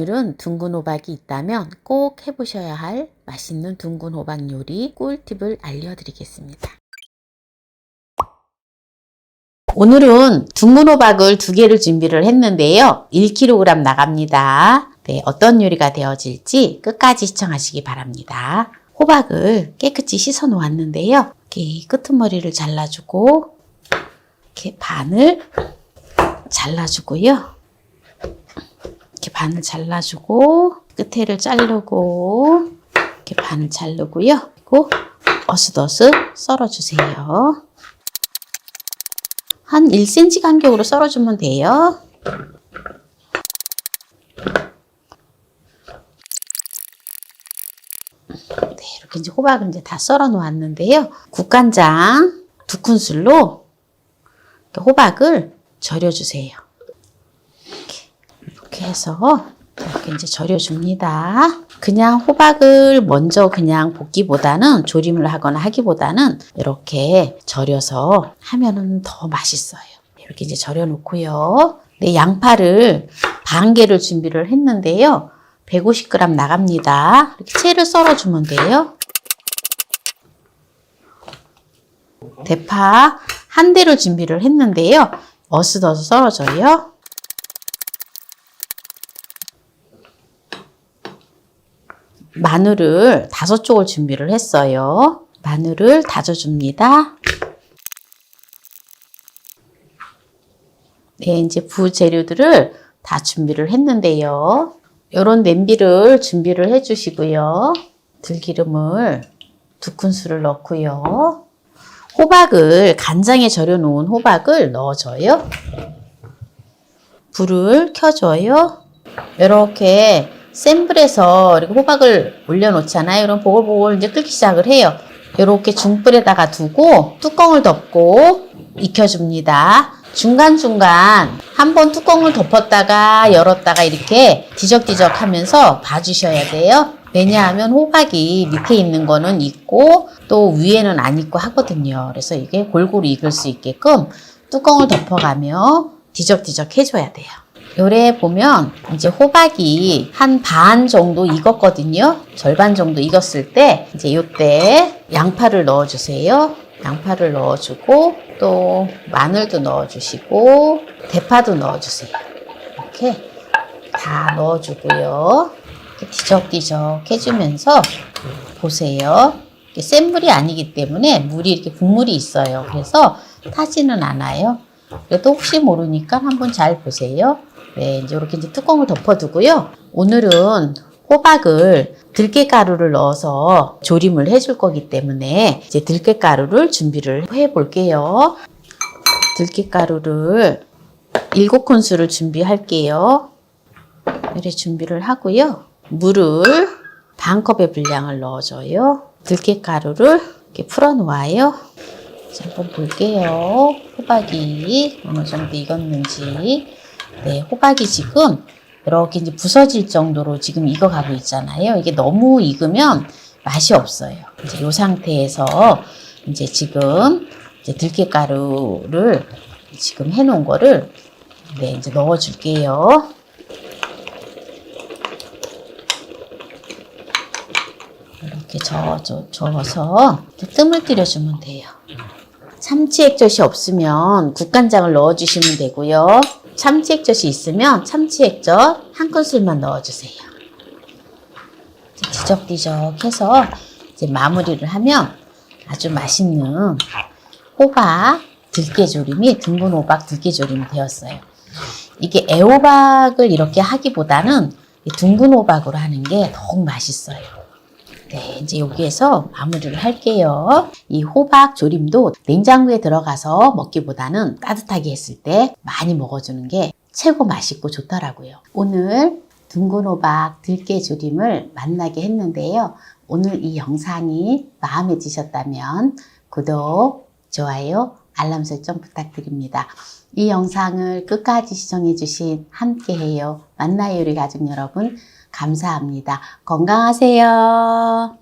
오늘은 둥근 호박이 있다면 꼭 해보셔야 할 맛있는 둥근 호박 요리 꿀팁을 알려드리겠습니다. 오늘은 둥근 호박을 두 개를 준비를 했는데요. 1kg 나갑니다. 네, 어떤 요리가 되어질지 끝까지 시청하시기 바랍니다. 호박을 깨끗이 씻어 놓았는데요. 이렇게 끄트머리를 잘라주고 이렇게 반을 잘라주고요. 반을 잘라주고 끝에를 자르고 이렇게 반을 자르고요. 그리고 어슷어슷 썰어주세요. 한 1cm 간격으로 썰어주면 돼요. 네, 이렇게 이제 호박을 이제 다 썰어 놓았는데요. 국간장 두 큰술로 호박을 절여주세요. 이렇게, 해서 이렇게 이제 절여줍니다. 그냥 호박을 먼저 그냥 볶기보다는 조림을 하거나 하기보다는 이렇게 절여서 하면은 더 맛있어요. 이렇게 이제 절여 놓고요. 네, 양파를 반 개를 준비를 했는데요. 150g 나갑니다. 이렇게 채를 썰어주면 돼요. 대파 한 대를 준비를 했는데요. 어슷어슷 썰어줘요. 마늘을 다섯 쪽을 준비를 했어요. 마늘을 다져줍니다. 네, 이제 부재료들을 다 준비를 했는데요. 이런 냄비를 준비를 해주시고요. 들기름을 두 큰술을 넣고요. 호박을 간장에 절여 놓은 호박을 넣어줘요. 불을 켜줘요. 이렇게 센 불에서 이렇게 호박을 올려놓잖아요. 그럼 보글보글 이제 끓기 시작을 해요. 이렇게 중불에다가 두고 뚜껑을 덮고 익혀줍니다. 중간중간 한번 뚜껑을 덮었다가 열었다가 이렇게 뒤적뒤적 하면서 봐주셔야 돼요. 왜냐하면 호박이 밑에 있는 거는 익고 또 위에는 안 익고 하거든요. 그래서 이게 골고루 익을 수 있게끔 뚜껑을 덮어가며 뒤적뒤적 해줘야 돼요. 요래 보면 이제 호박이 한 반 정도 익었거든요. 절반 정도 익었을 때 이제 요때 양파를 넣어주세요. 양파를 넣어주고 또 마늘도 넣어주시고 대파도 넣어주세요. 이렇게 다 넣어주고요. 뒤적뒤적 해주면서 보세요. 센 물이 아니기 때문에 물이 이렇게 국물이 있어요. 그래서 타지는 않아요. 그래도 혹시 모르니까 한번 잘 보세요. 네, 이제 이렇게 이제 뚜껑을 덮어두고요. 오늘은 호박을 들깨가루를 넣어서 조림을 해줄 거기 때문에 이제 들깨가루를 준비를 해 볼게요. 들깨가루를 7큰술을 준비할게요. 이렇게 준비를 하고요. 물을 반 컵의 분량을 넣어줘요. 들깨가루를 이렇게 풀어 놓아요. 자, 한번 볼게요. 호박이 어느 정도 익었는지. 네, 호박이 지금 이렇게 이제 부서질 정도로 지금 익어가고 있잖아요. 이게 너무 익으면 맛이 없어요. 이제 이 상태에서 이제 지금 이제 들깨가루를 지금 해놓은 거를 네, 이제 넣어줄게요. 이렇게 저어, 저어서 뜸을 들여주면 돼요. 참치 액젓이 없으면 국간장을 넣어주시면 되고요. 참치 액젓이 있으면 참치 액젓 한 큰술만 넣어주세요. 뒤적뒤적 해서 이제 마무리를 하면 아주 맛있는 호박 들깨조림이 둥근 호박 들깨조림이 되었어요. 이게 애호박을 이렇게 하기보다는 이 둥근 호박으로 하는 게 더욱 맛있어요. 네, 이제 여기에서 마무리를 할게요. 이 호박 조림도 냉장고에 들어가서 먹기보다는 따뜻하게 했을 때 많이 먹어주는 게 최고 맛있고 좋더라고요. 오늘 둥근 호박 들깨 조림을 만나게 했는데요. 오늘 이 영상이 마음에 드셨다면 구독, 좋아요, 알람 설정 부탁드립니다. 이 영상을 끝까지 시청해주신 함께해요. 만나요 요리 가족 여러분 감사합니다. 건강하세요.